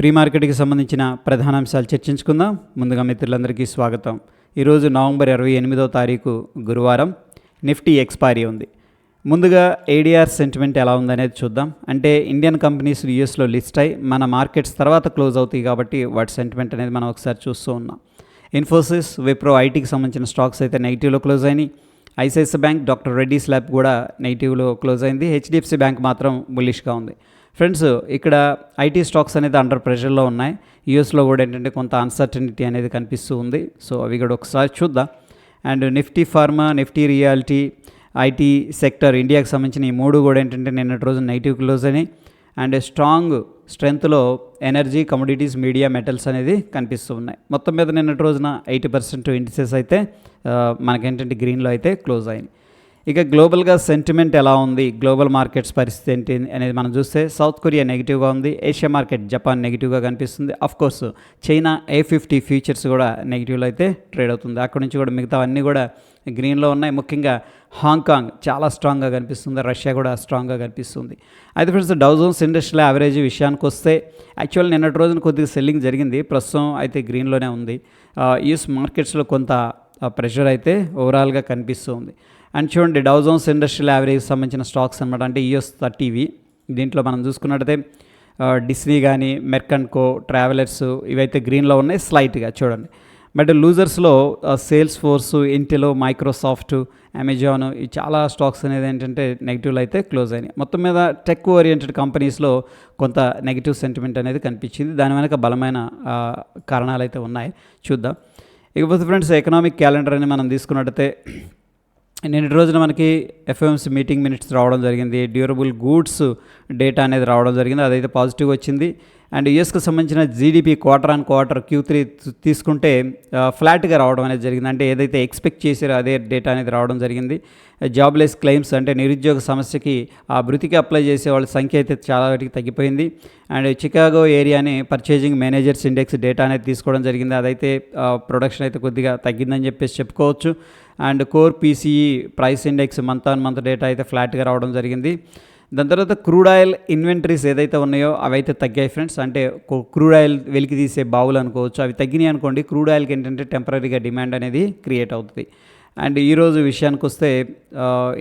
Pre మార్కెట్కి సంబంధించిన ప్రధాన అంశాలు చర్చించుకుందాం. ముందుగా మిత్రులందరికీ స్వాగతం. ఈరోజు నవంబర్ ఇరవై ఎనిమిదో తారీఖు గురువారం. నిఫ్టీ ఎక్స్పైరీ ఉంది. ముందుగా ఏడీఆర్ సెంటిమెంట్ ఎలా ఉందనేది చూద్దాం. అంటే ఇండియన్ కంపెనీస్ యూఎస్లో లిస్ట్ అయి మన మార్కెట్స్ తర్వాత క్లోజ్ అవుతాయి కాబట్టి వాటి సెంటిమెంట్ అనేది మనం ఒకసారి చూస్తూ ఉన్నాం. ఇన్ఫోసిస్ విప్రో ఐటీకి సంబంధించిన స్టాక్స్ అయితే నెగిటివ్లో క్లోజ్ అయినాయి. ICICI bank doctor Reddy's lab కూడా నెగిటివ్లో క్లోజ్ అయింది. హెచ్డిఎఫ్సి బ్యాంక్ మాత్రం బులిష్గా ఉంది. ఫ్రెండ్స్ ఇక్కడ ఐటీ స్టాక్స్ అనేది అండర్ ప్రెషర్లో ఉన్నాయి. యూఎస్లో కూడా ఏంటంటే కొంత అన్సర్టనిటీ అనేది కనిపిస్తూ ఉంది. సో అవి కూడా ఒకసారి చూద్దాం. And Nifty pharma Nifty reality IT sector ఇండియాకి సంబంధించిన ఈ మూడు కూడా ఏంటంటే నిన్నటి రోజు నెగిటివ్ క్లోజ్ అని అండ్ స్ట్రాంగ్ స్ట్రెంగ్త్లో ఎనర్జీ కమోడిటీస్ మీడియా మెటల్స్ అనేది కనిపిస్తూ ఉన్నాయి. మొత్తం మీద నిన్నటి రోజున ఎయిటీ పర్సెంట్ ఇండిసెస్ అయితే మనకేంటంటే గ్రీన్లో అయితే క్లోజ్ అయింది ఇక గ్లోబల్గా సెంటిమెంట్ ఎలా ఉంది? గ్లోబల్ మార్కెట్స్ పరిస్థితి ఏంటి అనేది మనం చూస్తే సౌత్ కొరియా నెగిటివ్గా ఉంది ఏషియా మార్కెట్ జపాన్ నెగిటివ్గా కనిపిస్తుంది. Of course China A fifty futures కూడా నెగిటివ్లో అయితే ట్రేడ్ అవుతుంది. అక్కడ నుంచి కూడా మిగతా అన్నీ కూడా గ్రీన్లో ఉన్నాయి. ముఖ్యంగా హాంకాంగ్ చాలా స్ట్రాంగ్గా కనిపిస్తుంది. రష్యా కూడా స్ట్రాంగ్గా కనిపిస్తుంది. అయితే ఫ్రెండ్స్ డౌజోన్స్ ఇండస్ట్రియల్ యావరేజ్ విషయానికి వస్తే యాక్చువల్ నిన్నటి రోజున కొద్దిగా సెల్లింగ్ జరిగింది. ప్రస్తుతం అయితే గ్రీన్లోనే ఉంది. యూఎస్ మార్కెట్స్లో కొంత ప్రెషర్ అయితే ఓవరాల్గా కనిపిస్తుంది అండ్ చూడండి డౌజోన్స్ ఇండస్ట్రియల్ యావరేజ్ సంబంధించిన స్టాక్స్ అనమాట అంటే ఈఎస్ థర్టీవి దీంట్లో మనం చూసుకున్నట్టయితే డిస్నీ కానీ మెర్కంట్కో ట్రావెలర్స్ ఇవైతే గ్రీన్లో ఉన్నాయి స్లైట్గా చూడండి. బట్ లూజర్స్లో సేల్స్ ఫోర్స్ ఇంటెలో మైక్రోసాఫ్ట్ అమెజాన్ ఈ చాలా స్టాక్స్ అనేది ఏంటంటే నెగిటివ్లో అయితే క్లోజ్ అయినాయి. మొత్తం మీద టెక్ ఓరియంటెడ్ కంపెనీస్లో కొంత నెగిటివ్ సెంటిమెంట్ అనేది కనిపించింది. దాని వెనక బలమైన కారణాలు అయితే ఉన్నాయి. చూద్దాం. ఇకపోతే ఫ్రెండ్స్ ఎకనామిక్ క్యాలెండర్ అని మనం తీసుకున్నట్టయితే నిన్నటి రోజున మనకి ఎఫ్ఎంసీ మీటింగ్ మినిట్స్ రావడం జరిగింది. డ్యూరబుల్ గూడ్స్ డేటా అనేది రావడం జరిగింది. అదైతే పాజిటివ్ వచ్చింది. అండ్ యుఎస్కి సంబంధించిన GDP quarter on quarter Q three తీసుకుంటే ఫ్లాట్గా రావడం అనేది జరిగింది. అంటే ఏదైతే ఎక్స్పెక్ట్ చేసారో అదే డేటా అనేది రావడం జరిగింది. జాబ్లెస్ క్లెయిమ్స్ అంటే నిరుద్యోగ సమస్యకి ఆ బృతికి అప్లై చేసే వాళ్ళ సంఖ్య అయితే చాలా వాటికి తగ్గిపోయింది. అండ్ చికాగో ఏరియాని పర్చేజింగ్ మేనేజర్స్ ఇండెక్స్ డేటా అనేది తీసుకోవడం జరిగింది. అదైతే ప్రొడక్షన్ అయితే కొద్దిగా తగ్గిందని చెప్పేసి చెప్పుకోవచ్చు. And core PCE price index month on month data అయితే ఫ్లాట్గా రావడం జరిగింది. దాని తర్వాత క్రూడ్ ఆయిల్ ఇన్వెంటరీస్ ఏదైతే ఉన్నాయో అవి అయితే తగ్గాయి ఫ్రెండ్స్. అంటే క్రూడ్ ఆయిల్ వెలికి తీసే బావులు అనుకోవచ్చు. అవి తగ్గినాయి అనుకోండి క్రూడ్ ఆయిల్కి ఏంటంటే టెంపరీగా డిమాండ్ అనేది క్రియేట్ అవుతుంది. అండ్ ఈరోజు విషయానికి వస్తే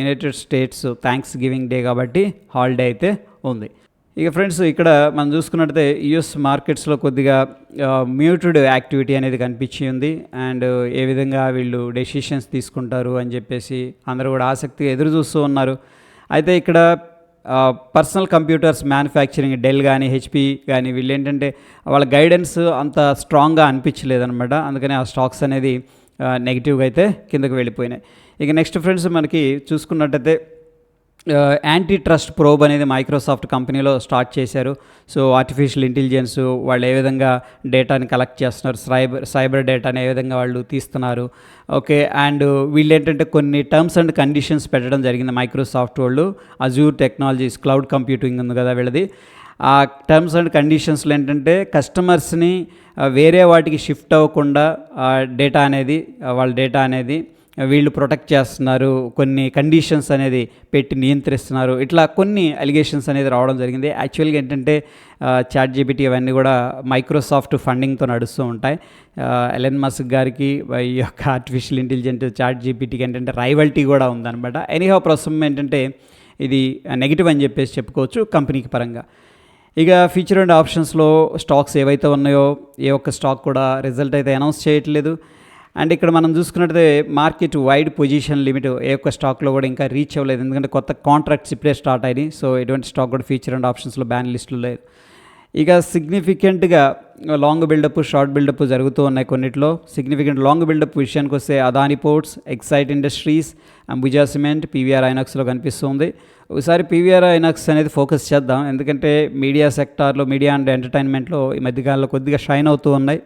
United States Thanksgiving day కాబట్టి హాలిడే అయితే ఉంది. ఇక ఫ్రెండ్స్ ఇక్కడ మనం చూసుకున్నట్టయితే యుఎస్ మార్కెట్స్లో కొద్దిగా మ్యూటెడ్ యాక్టివిటీ అనేది కనిపించింది అండ్ ఏ విధంగా వీళ్ళు డెసిషన్స్ తీసుకుంటారు అని చెప్పేసి అందరూ కూడా ఆసక్తిగా ఎదురు చూస్తూ ఉన్నారు. అయితే ఇక్కడ పర్సనల్ కంప్యూటర్స్ మ్యానుఫ్యాక్చరింగ్ డెల్ కానీ హెచ్పి కానీ వీళ్ళు ఏంటంటే వాళ్ళ గైడెన్స్ అంత స్ట్రాంగ్గా అనిపించలేదన్నమాట. అందుకని ఆ స్టాక్స్ అనేది నెగిటివ్గా అయితే కిందకు వెళ్ళిపోయినాయి. ఇక నెక్స్ట్ ఫ్రెండ్స్ మనకి చూసుకున్నట్టయితే యాంటీ ట్రస్ట్ ప్రోబ్ అనేది మైక్రోసాఫ్ట్ కంపెనీలో స్టార్ట్ చేశారు. సో ఆర్టిఫిషియల్ ఇంటెలిజెన్స్ వాళ్ళు ఏ విధంగా డేటాని కలెక్ట్ చేస్తున్నారు సైబర్ సైబర్ డేటాని ఏ విధంగా వాళ్ళు తీస్తున్నారు. ఓకే అండ్ వీళ్ళు ఏంటంటే కొన్ని టర్మ్స్ అండ్ కండిషన్స్ పెట్టడం జరిగింది మైక్రోసాఫ్ట్ వాళ్ళు. అజూర్ టెక్నాలజీస్ క్లౌడ్ కంప్యూటింగ్ ఉంది కదా వీళ్ళది. ఆ టర్మ్స్ అండ్ కండిషన్స్లో ఏంటంటే కస్టమర్స్ని వేరే వాటికి షిఫ్ట్ అవ్వకుండా డేటా అనేది వాళ్ళ డేటా అనేది వీళ్ళు ప్రొటెక్ట్ చేస్తున్నారు కొన్ని కండిషన్స్ అనేది పెట్టి నియంత్రిస్తున్నారు. ఇట్లా కొన్ని అలిగేషన్స్ అనేది రావడం జరిగింది. యాక్చువల్గా ఏంటంటే చాట్ జీబీటీ ఇవన్నీ కూడా మైక్రోసాఫ్ట్ ఫండింగ్తో నడుస్తూ ఉంటాయి. ఎలెన్ మస్క్ గారికి ఈ యొక్క ఆర్టిఫిషియల్ ఇంటెలిజెంట్ చాట్ జీబీటీకి ఏంటంటే రైవల్టీ కూడా ఉందన్నమాట. ఎనీహో ప్రస్తుతం ఏంటంటే ఇది నెగిటివ్ అని చెప్పేసి చెప్పుకోవచ్చు కంపెనీకి పరంగా. ఇక ఫ్యూచర్ అండ్ ఆప్షన్స్లో స్టాక్స్ ఏవైతే ఉన్నాయో ఏ ఒక్క స్టాక్ కూడా రిజల్ట్ అయితే అనౌన్స్ చేయట్లేదు. అండ్ ఇక్కడ మనం చూసుకున్నట్టయితే మార్కెట్ వైడ్ పొజిషన్ లిమిట్ ఏ ఒక్క స్టాక్లో కూడా ఇంకా రీచ్ అవ్వలేదు. ఎందుకంటే కొత్త కాంట్రాక్ట్స్ ఇప్పుడే స్టార్ట్ అయినాయి. సో ఎటువంటి స్టాక్ కూడా ఫ్యూచర్ అండ్ ఆప్షన్స్లో బ్యాన్ లిస్టులో లేదు. ఇక సిగ్నిఫికెంట్గా లాంగ్ బిల్డప్ షార్ట్ బిల్డప్ జరుగుతూ ఉన్నాయి కొన్నిట్లో. సిగ్నిఫికెంట్ లాంగ్ బిల్డప్ విషయానికి వస్తే Adani Ports Exide Industries Ambuja Cement PVR ఐనాక్స్లో కనిపిస్తుంది ఒకసారి పీవీఆర్ ఐనాక్స్ అనేది ఫోకస్ చేద్దాం. ఎందుకంటే మీడియా సెక్టార్లో మీడియా అండ్ ఎంటర్టైన్మెంట్లో ఈ మధ్యకాలంలో కొద్దిగా షైన్ అవుతూ ఉన్నాయి.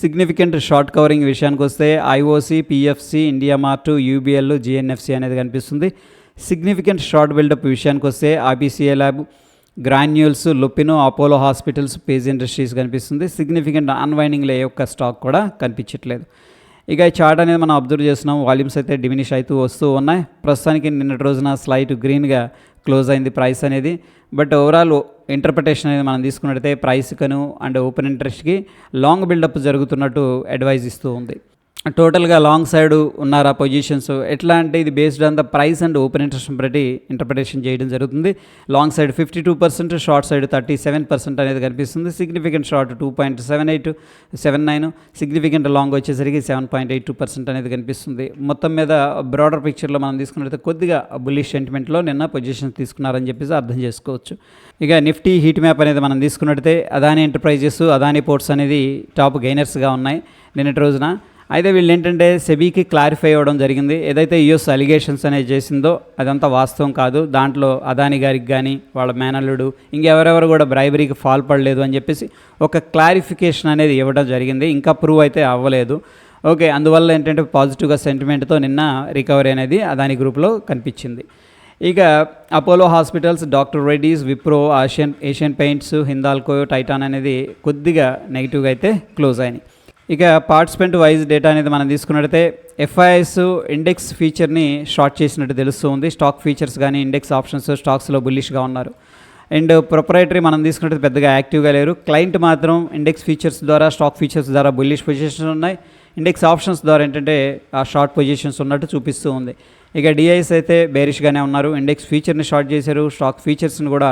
సిగ్నిఫికెంట్ షార్ట్ కవరింగ్ విషయానికి వస్తే IOC PFC India Mart UBL GNFC అనేది కనిపిస్తుంది. సిగ్నిఫికెంట్ షార్ట్ బిల్డప్ విషయానికి వస్తే ఆర్బీసీఏ ల్యాబ్ గ్రాన్యూల్స్ లుపినో అపోలో హాస్పిటల్స్ పేజ్ ఇండస్ట్రీస్ కనిపిస్తుంది. సిగ్నిఫికెంట్ అన్వైండింగ్లో ఏ ఒక్క స్టాక్ కూడా కనిపించట్లేదు. ఇక ఈ చార్ట్ అనేది మనం అబ్జర్వ్ చేస్తున్నాం. వాల్యూమ్స్ అయితే డిమినిష్ అవుతూ వస్తూ ఉన్నాయి. ప్రస్తుతానికి నిన్నటి రోజున స్లైట్ గ్రీన్గా క్లోజ్ అయింది ప్రైస్ అనేది. బట్ ఓవరాల్ ఇంటర్ప్రిటేషన్ అనేది మనం తీసుకున్నట్టయితే ప్రైస్కను అండ్ ఓపెన్ ఇంట్రెస్ట్కి లాంగ్ బిల్డప్ జరుగుతున్నట్టు అడ్వైజ్ ఇస్తూ ఉంది. టోటల్గా లాంగ్ సైడ్ ఉన్నారా పొజిషన్స్. ఎట్లా అంటే ఇది based on the price and open interest బట్టి ఇంటర్ప్రిటేషన్ చేయడం జరుగుతుంది. Long side fifty two percent short side thirty seven percent అనేది కనిపిస్తుంది. Significant short two point seven eight seven nine significant long వచ్చేసరికి seven point eight two percent అనేది కనిపిస్తుంది. మొత్తం మీద బ్రాడర్ పిక్చర్లో మనం తీసుకున్నట్లయితే కొద్దిగా బుల్లిష్ సెంటిమెంట్లో నిన్న పొజిషన్స్ తీసుకున్నారని చెప్పేసి అర్థం చేసుకోవచ్చు. ఇక నిఫ్టీ హీట్ మ్యాప్ అనేది మనం తీసుకున్నట్టయితే అదాని ఎంటర్ప్రైజెస్ అదాని పోర్ట్స్ అనేది టాప్ గెయినర్స్గా ఉన్నాయి. నిన్నటి రోజున అయితే వీళ్ళు ఏంటంటే సెబీకి క్లారిఫై అవ్వడం జరిగింది. ఏదైతే యుఎస్ అలిగేషన్స్ అనేది చేసిందో అదంతా వాస్తవం కాదు. దాంట్లో అదాని గారికి కానీ వాళ్ళ మేనల్లుడు ఇంకెవరెవరు కూడా బ్రైబరీకి ఫాల్ పడలేదు అని చెప్పేసి ఒక క్లారిఫికేషన్ అనేది ఇవ్వడం జరిగింది. ఇంకా ప్రూవ్ అయితే అవ్వలేదు. ఓకే అందువల్ల ఏంటంటే పాజిటివ్గా సెంటిమెంట్తో నిన్న రికవరీ అనేది అదాని గ్రూప్లో కనిపించింది. ఇక Apollo Hospitals doctor Reddy's Wipro Asian Asian Paints Hindalco Titan అనేది కొద్దిగా నెగిటివ్గా అయితే క్లోజ్ అయినాయి. ఇక పార్టిసిపెంట్ వైజ్ డేటా అనేది మనం తీసుకున్నట్టయితే ఎఫ్ఐఎస్ ఇండెక్స్ ఫీచర్ని షార్ట్ చేసినట్టు తెలుస్తుంది. స్టాక్ ఫీచర్స్ కానీ ఇండెక్స్ ఆప్షన్స్ స్టాక్స్లో బుల్లిష్గా ఉన్నారు. అండ్ ప్రొపరేటరీ మనం తీసుకుంటే పెద్దగా యాక్టివ్గా లేరు. క్లయింట్ మాత్రం ఇండెక్స్ ఫీచర్స్ ద్వారా స్టాక్ ఫీచర్స్ ద్వారా బుల్లిష్ పొజిషన్స్ ఉన్నాయి. ఇండెక్స్ ఆప్షన్స్ ద్వారా ఏంటంటే ఆ షార్ట్ పొజిషన్స్ ఉన్నట్టు చూపిస్తూ ఉంది. ఇక డిఐస్ అయితే బేరిష్గానే ఉన్నారు. ఇండెక్స్ ఫీచర్ని షార్ట్ చేశారు. స్టాక్ ఫీచర్స్ని కూడా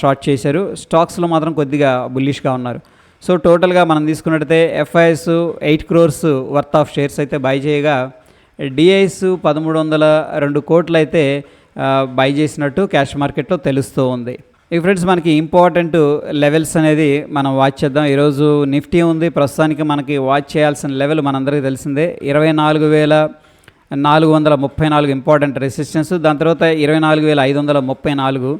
షార్ట్ చేశారు. స్టాక్స్లో మాత్రం కొద్దిగా బుల్లిష్గా ఉన్నారు. సో టోటల్గా మనం తీసుకున్నట్టయితే FIs eight crores worth of shares అయితే బై చేయగా డిఐఎస్ పదమూడు వందల రెండు కోట్లు అయితే బై చేసినట్టు క్యాష్ మార్కెట్లో తెలుస్తూ ఉంది. ఇక ఫ్రెండ్స్ మనకి ఇంపార్టెంట్ లెవెల్స్ అనేది మనం వాచ్ చేద్దాం. ఈరోజు నిఫ్టీ ఉంది. ప్రస్తుతానికి మనకి వాచ్ చేయాల్సిన లెవెల్ మనందరికీ తెలిసిందే. ఇరవై నాలుగు వేల నాలుగు వందల ముప్పై నాలుగు ఇంపార్టెంట్ రెసిస్టెన్స్. దాని తర్వాత ఇరవై నాలుగు వేల ఐదు వందల ముప్పై నాలుగు.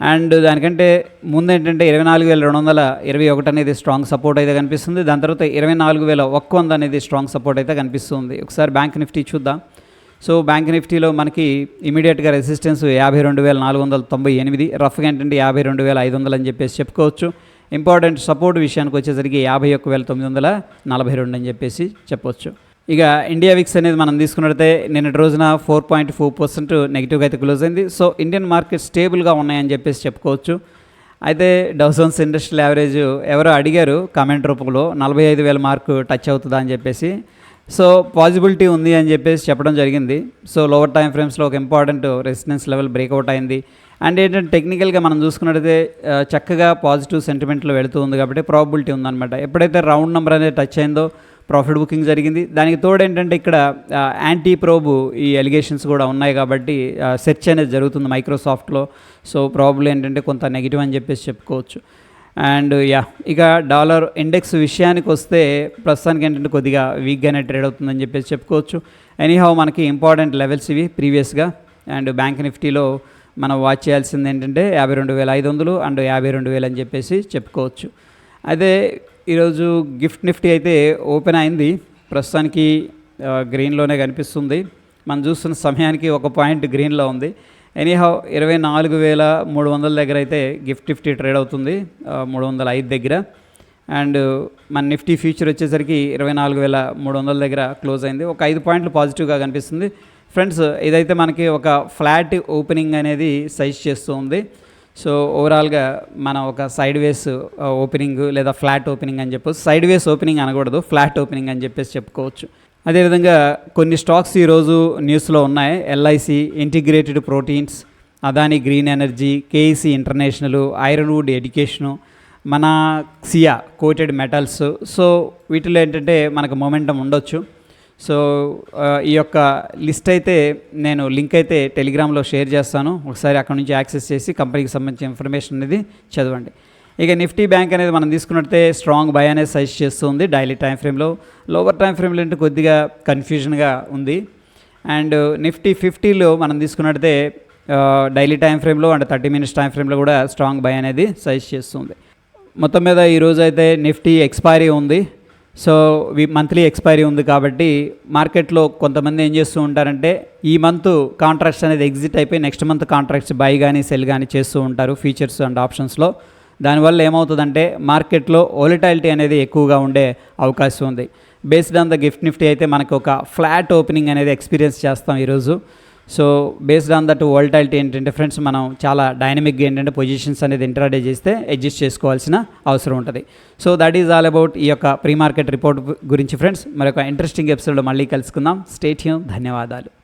అండ్ దానికంటే ముందు ఏంటంటే ఇరవై నాలుగు వేల రెండు వందల ఇరవై ఒకటి అనేది స్ట్రాంగ్ సపోర్ట్ అయితే కనిపిస్తుంది. దాని తర్వాత ఇరవై నాలుగు వేల ఒక్క వంద అనేది స్ట్రాంగ్ సపోర్ట్ అయితే కనిపిస్తుంది. ఒకసారి బ్యాంక్ నిఫ్టీ చూద్దాం. సో బ్యాంక్ నిఫ్టీలో మనకి ఇమీడియట్గా రెసిస్టెన్స్ యాభై రెండు వేల నాలుగు వందల తొంభై ఎనిమిది రఫ్గా ఏంటంటే యాభై రెండు వేల ఐదు వందలు అని చెప్పేసి చెప్పుకోవచ్చు. ఇంపార్టెంట్ సపోర్ట్ విషయానికి వచ్చేసరికి యాభై ఒక్క వేల తొమ్మిది వందల నలభై రెండు అని చెప్పేసి చెప్పొచ్చు. ఇక ఇండియా విక్స్ అనేది మనం తీసుకున్నట్టయితే నిన్నటి రోజున ఫోర్ పాయింట్ ఫోర్ పర్సెంట్ నెగిటివ్గా అయితే క్లోజ్ అయింది. సో ఇండియన్ మార్కెట్ స్టేబుల్గా ఉన్నాయని చెప్పేసి చెప్పుకోవచ్చు. అయితే డౌసన్స్ ఇండస్ట్రియల్ యావరేజ్ ఎవరో అడిగారు కామెంట్ రూపంలో నలభై ఐదు వేల మార్కు టచ్ అవుతుందా అని చెప్పేసి. సో పాజిబిలిటీ ఉంది అని చెప్పేసి చెప్పడం జరిగింది. సో లోవర్ టైం ఫ్రేమ్స్లో ఒక ఇంపార్టెంట్ రెసిడెన్స్ లెవెల్ బ్రేక్అవుట్ అయింది. అండ్ ఏంటంటే టెక్నికల్గా మనం చూసుకున్నట్టయితే చక్కగా పాజిటివ్ సెంటిమెంట్లో వెళుతూ ఉంది కాబట్టి ప్రాబిలిటీ ఉందన్నమాట. ఎప్పుడైతే రౌండ్ నెంబర్ అనేది టచ్ అయిందో ప్రాఫిట్ బుకింగ్ జరిగింది. దానికి తోడు ఏంటంటే ఇక్కడ యాంటీ ప్రోబు ఈ ఎలిగేషన్స్ కూడా ఉన్నాయి కాబట్టి సెర్చ్ అనేది జరుగుతుంది మైక్రోసాఫ్ట్లో. సో ప్రాబ్లం ఏంటంటే కొంత నెగిటివ్ అని చెప్పేసి చెప్పుకోవచ్చు. అండ్ యా ఇక డాలర్ ఇండెక్స్ విషయానికి వస్తే ప్రస్తుతానికి ఏంటంటే కొద్దిగా వీక్గానే ట్రేడ్ అవుతుందని చెప్పేసి చెప్పుకోవచ్చు. ఎనీహౌ మనకి ఇంపార్టెంట్ లెవెల్స్ ఇవి ప్రీవియస్గా. అండ్ బ్యాంక్ నిఫ్టీలో మనం వాచ్ చేయాల్సింది ఏంటంటే యాభై రెండు వేల ఐదు వందలు అండ్ యాభై రెండు వేలు అని చెప్పేసి చెప్పుకోవచ్చు. అయితే ఈరోజు గిఫ్ట్ నిఫ్టీ అయితే ఓపెన్ అయింది. ప్రస్తుతానికి గ్రీన్లోనే కనిపిస్తుంది. మనం చూస్తున్న సమయానికి ఒక పాయింట్ గ్రీన్లో ఉంది. ఎనీహౌ ఇరవై నాలుగు వేల మూడు వందల దగ్గర అయితే గిఫ్ట్ నిఫ్టీ ట్రేడ్ అవుతుంది. మూడు వందల ఐదు దగ్గర. అండ్ మన నిఫ్టీ ఫ్యూచర్ వచ్చేసరికి ఇరవై నాలుగు వేల మూడు వందల దగ్గర క్లోజ్ అయింది. ఒక ఐదు పాయింట్లు పాజిటివ్గా కనిపిస్తుంది. ఫ్రెండ్స్ ఇదైతే మనకి ఒక ఫ్లాట్ ఓపెనింగ్ అనేది సైజ్ చేస్తూ ఉంది. సో ఓవరాల్గా మనం ఒక సైడ్ వేస్ ఓపెనింగ్ లేదా ఫ్లాట్ ఓపెనింగ్ అని చెప్పొచ్చు. సైడ్ వేస్ ఓపెనింగ్ అనకూడదు ఫ్లాట్ ఓపెనింగ్ అని చెప్పేసి చెప్పుకోవచ్చు. అదేవిధంగా కొన్ని స్టాక్స్ ఈరోజు న్యూస్లో ఉన్నాయి. LIC Integrated Proteins Adani Green Energy KEC International Ironwood Education Manaksia Coated Metals so వీటిలో ఏంటంటే మనకు మొమెంటం ఉండొచ్చు. సో ఈ యొక్క లిస్ట్ అయితే నేను లింక్ అయితే టెలిగ్రామ్లో షేర్ చేస్తాను. ఒకసారి అక్కడ నుంచి యాక్సెస్ చేసి కంపెనీకి సంబంధించిన ఇన్ఫర్మేషన్ అనేది చదవండి. ఇక నిఫ్టీ బ్యాంక్ అనేది మనం తీసుకున్నట్టే స్ట్రాంగ్ బై అనేది సజెస్ట్ చేస్తుంది డైలీ టైం ఫ్రేమ్లో. లోవర్ టైం ఫ్రేమ్లో అంటే కొద్దిగా కన్ఫ్యూజన్గా ఉంది. అండ్ నిఫ్టీ ఫిఫ్టీలో మనం తీసుకున్నట్టే డైలీ టైం ఫ్రేమ్లో అండ్ థర్టీ మినిట్స్ టైం ఫ్రేమ్లో కూడా స్ట్రాంగ్ బై అనేది సజెస్ట్ చేస్తుంది. మొత్తం మీద ఈరోజు అయితే నిఫ్టీ ఎక్స్పైరీ ఉంది. సో మంత్లీ ఎక్స్పైరీ ఉంది కాబట్టి మార్కెట్లో కొంతమంది ఏం చేస్తూ ఉంటారంటే ఈ మంత్ కాంట్రాక్ట్స్ అనేది ఎగ్జిట్ అయిపోయి నెక్స్ట్ మంత్ కాంట్రాక్ట్స్ బై కానీ సెల్ కానీ చేస్తూ ఉంటారు ఫీచర్స్ అండ్ ఆప్షన్స్లో. దానివల్ల ఏమవుతుందంటే మార్కెట్లో ఓలిటాలిటీ అనేది ఎక్కువగా ఉండే అవకాశం ఉంది. Based on the GIFT Nifty అయితే మనకు ఒక ఫ్లాట్ ఓపెనింగ్ అనేది ఎక్స్పీరియన్స్ చేస్తాం ఈరోజు. So based on that volatility ఏంటంటే ఫ్రెండ్స్ మనం చాలా డైనమిక్గా ఏంటంటే పొజిషన్స్ అనేది ఇంట్రాడే చేస్తే అడ్జస్ట్ చేసుకోవాల్సిన అవసరం ఉంటుంది. So that is all about ఈ యొక్క ప్రీ మార్కెట్ రిపోర్ట్ గురించి ఫ్రెండ్స్ మరొక ఇంట్రెస్టింగ్ ఎపిసోడ్లో మళ్ళీ కలుసుకుందాం. స్టేట్ ధన్యవాదాలు.